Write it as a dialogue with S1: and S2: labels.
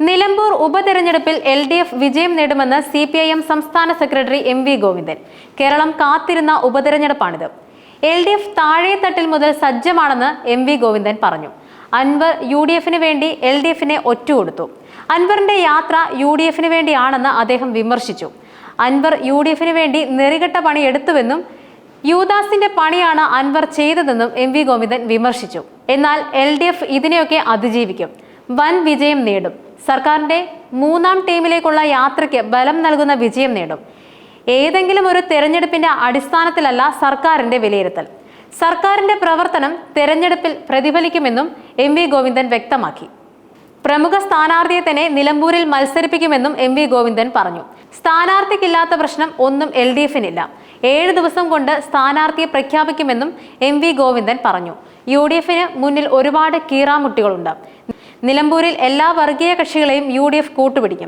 S1: നിലമ്പൂർ ഉപതെരഞ്ഞെടുപ്പിൽ L D F വിജയം നേടുമെന്ന് സി പി ഐ എം സംസ്ഥാന secretary M V Govindan. Keralam കാത്തിരുന്ന ഉപതെരഞ്ഞെടുപ്പാണിത്. എൽ ഡി എഫ് താഴെത്തട്ടിൽ മുതൽ സജ്ജമാണെന്ന് എം വി ഗോവിന്ദൻ പറഞ്ഞു. അൻവർ യു ഡി എഫിന് വേണ്ടി എൽ ഡി എഫിനെ ഒറ്റുകൊടുത്തു. അൻവറിന്റെ യാത്ര യു ഡി എഫിന് വേണ്ടിയാണെന്ന് അദ്ദേഹം വിമർശിച്ചു. അൻവർ യു ഡി എഫിന് വേണ്ടി നെറികെട്ട പണി എടുത്തുവെന്നും യുവദാസിന്റെ പണിയാണ് അൻവർ ചെയ്തതെന്നും എം വി ഗോവിന്ദൻ വിമർശിച്ചു. എന്നാൽ എൽ ഡി എഫ് ഇതിനെയൊക്കെ അതിജീവിക്കും. വൻ വിജയം നേടും. സർക്കാരിന്റെ മൂന്നാം ടീമിലേക്കുള്ള യാത്രയ്ക്ക് ബലം നൽകുന്ന വിജയം നേടും. ഏതെങ്കിലും ഒരു തെരഞ്ഞെടുപ്പിന്റെ അടിസ്ഥാനത്തിലല്ല സർക്കാരിന്റെ വിലയിരുത്തൽ. സർക്കാരിന്റെ പ്രവർത്തനം തെരഞ്ഞെടുപ്പിൽ പ്രതിഫലിക്കുമെന്നും എം വി ഗോവിന്ദൻ വ്യക്തമാക്കി. പ്രമുഖ സ്ഥാനാർത്ഥിയെ തന്നെ നിലമ്പൂരിൽ മത്സരിപ്പിക്കുമെന്നും എം വി ഗോവിന്ദൻ പറഞ്ഞു. സ്ഥാനാർത്ഥിക്കില്ലാത്ത പ്രശ്നം ഒന്നും എൽ ഡി എഫിനില്ല. ഏഴ് ദിവസം കൊണ്ട് സ്ഥാനാർത്ഥിയെ പ്രഖ്യാപിക്കുമെന്നും എം വി ഗോവിന്ദൻ പറഞ്ഞു. യു ഡി എഫിന് മുന്നിൽ ഒരുപാട് കീറാമുട്ടികളുണ്ട്. നിലമ്പൂരിൽ എല്ലാ വർഗീയ കക്ഷികളെയും യു ഡി എഫ് കൂട്ടുപിടിക്കും.